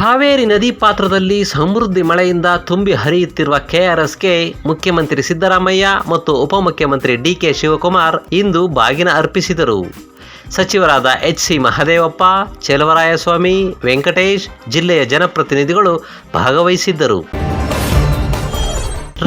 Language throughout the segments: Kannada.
ಕಾವೇರಿ ನದಿ ಪಾತ್ರದಲ್ಲಿ ಸಮೃದ್ಧಿ ಮಳೆಯಿಂದ ತುಂಬಿ ಹರಿಯುತ್ತಿರುವ ಕೆಆರ್ಎಸ್ಗೆ ಮುಖ್ಯಮಂತ್ರಿ ಸಿದ್ದರಾಮಯ್ಯ ಮತ್ತು ಉಪಮುಖ್ಯಮಂತ್ರಿ ಡಿಕೆ ಶಿವಕುಮಾರ್ ಇಂದು ಬಾಗಿನ ಅರ್ಪಿಸಿದರು. ಸಚಿವರಾದ ಎಚ್ ಸಿ ಮಹದೇವಪ್ಪ, ಚೆಲುವರಾಯಸ್ವಾಮಿ, ವೆಂಕಟೇಶ್ ಜಿಲ್ಲೆಯ ಜನಪ್ರತಿನಿಧಿಗಳು ಭಾಗವಹಿಸಿದ್ದರು.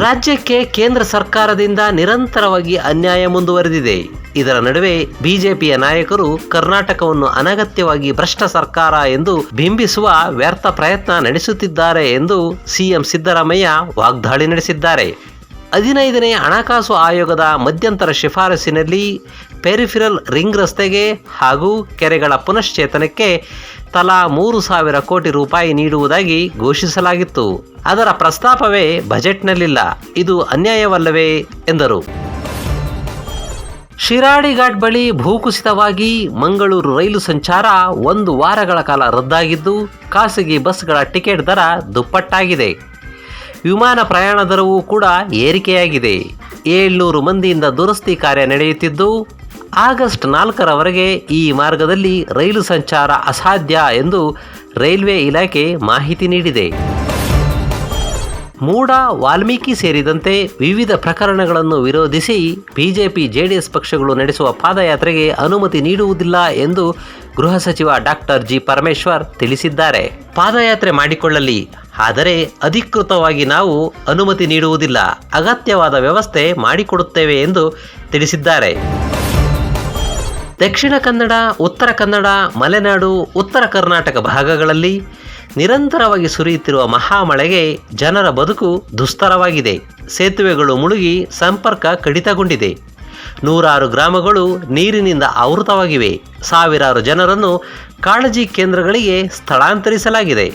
ರಾಜ್ಯಕ್ಕೆ ಕೇಂದ್ರ ಸರ್ಕಾರದಿಂದ ನಿರಂತರವಾಗಿ ಅನ್ಯಾಯ ಮುಂದುವರೆದಿದೆ. ಇದರ ನಡುವೆ ಬಿಜೆಪಿಯ ನಾಯಕರು ಕರ್ನಾಟಕವನ್ನು ಅನಗತ್ಯವಾಗಿ ಭ್ರಷ್ಟ ಸರ್ಕಾರ ಎಂದು ಬಿಂಬಿಸುವ ವ್ಯರ್ಥ ಪ್ರಯತ್ನ ನಡೆಸುತ್ತಿದ್ದಾರೆ ಎಂದು ಸಿಎಂ ಸಿದ್ದರಾಮಯ್ಯ ವಾಗ್ದಾಳಿ ನಡೆಸಿದ್ದಾರೆ. ಹದಿನೈದನೇ ಹಣಕಾಸು ಆಯೋಗದ ಮಧ್ಯಂತರ ಶಿಫಾರಸಿನಲ್ಲಿ ಪೆರಿಫಿರಲ್ ರಿಂಗ್ ರಸ್ತೆಗೆ ಹಾಗೂ ಕೆರೆಗಳ ಪುನಶ್ಚೇತನಕ್ಕೆ ತಲಾ ಮೂರು ಸಾವಿರ ಕೋಟಿ ರೂಪಾಯಿ ನೀಡುವುದಾಗಿ ಘೋಷಿಸಲಾಗಿತ್ತು. ಅದರ ಪ್ರಸ್ತಾಪವೇ ಬಜೆಟ್ನಲ್ಲಿಲ್ಲ. ಇದು ಅನ್ಯಾಯವಲ್ಲವೇ? ಎಂದರು. ಶಿರಾಡಿ ಘಾಟ್ ಬಳಿ ಭೂಕುಸಿತವಾಗಿ ಮಂಗಳೂರು ರೈಲು ಸಂಚಾರ ಒಂದು ವಾರಗಳ ಕಾಲ ರದ್ದಾಗಿದ್ದು, ಖಾಸಗಿ ಬಸ್ಗಳ ಟಿಕೆಟ್ ದರ ದುಪ್ಪಟ್ಟಾಗಿದೆ. ವಿಮಾನ ಪ್ರಯಾಣ ದರವೂ ಕೂಡ ಏರಿಕೆಯಾಗಿದೆ. ಏಳ್ನೂರು ಮಂದಿಯಿಂದ ದುರಸ್ತಿ ಕಾರ್ಯ ನಡೆಯುತ್ತಿದ್ದು, ಆಗಸ್ಟ್ ನಾಲ್ಕರವರೆಗೆ ಈ ಮಾರ್ಗದಲ್ಲಿ ರೈಲು ಸಂಚಾರ ಅಸಾಧ್ಯ ಎಂದು ರೈಲ್ವೆ ಇಲಾಖೆ ಮಾಹಿತಿ ನೀಡಿದೆ. ಮೂಡ, ವಾಲ್ಮೀಕಿ ಸೇರಿದಂತೆ ವಿವಿಧ ಪ್ರಕರಣಗಳನ್ನು ವಿರೋಧಿಸಿ ಬಿಜೆಪಿ, ಜೆಡಿಎಸ್ ಪಕ್ಷಗಳು ನಡೆಸುವ ಪಾದಯಾತ್ರೆಗೆ ಅನುಮತಿ ನೀಡುವುದಿಲ್ಲ ಎಂದು ಗೃಹ ಸಚಿವ ಡಾಕ್ಟರ್ ಜಿ ಪರಮೇಶ್ವರ್ ತಿಳಿಸಿದ್ದಾರೆ. ಪಾದಯಾತ್ರೆ ಮಾಡಿಕೊಳ್ಳಲಿ, ಆದರೆ ಅಧಿಕೃತವಾಗಿ ನಾವು ಅನುಮತಿ ನೀಡುವುದಿಲ್ಲ. ಅಗತ್ಯವಾದ ವ್ಯವಸ್ಥೆ ಮಾಡಿಕೊಡುತ್ತೇವೆ ಎಂದು ತಿಳಿಸಿದ್ದಾರೆ. ದಕ್ಷಿಣ ಕನ್ನಡ, ಉತ್ತರ ಕನ್ನಡ, ಮಲೆನಾಡು, ಉತ್ತರ ಕರ್ನಾಟಕ ಭಾಗಗಳಲ್ಲಿ ನಿರಂತರವಾಗಿ ಸುರಿಯುತ್ತಿರುವ ಮಹಾಮಳೆಗೆ ಜನರ ಬದುಕು ದುಸ್ತರವಾಗಿದೆ. ಸೇತುವೆಗಳು ಮುಳುಗಿ ಸಂಪರ್ಕ ಕಡಿತಗೊಂಡಿದೆ. ನೂರಾರು ಗ್ರಾಮಗಳು ನೀರಿನಿಂದ ಆವೃತವಾಗಿವೆ. ಸಾವಿರಾರು ಜನರನ್ನು ಕಾಳಜಿ ಕೇಂದ್ರಗಳಿಗೆ ಸ್ಥಳಾಂತರಿಸಲಾಗಿದೆ.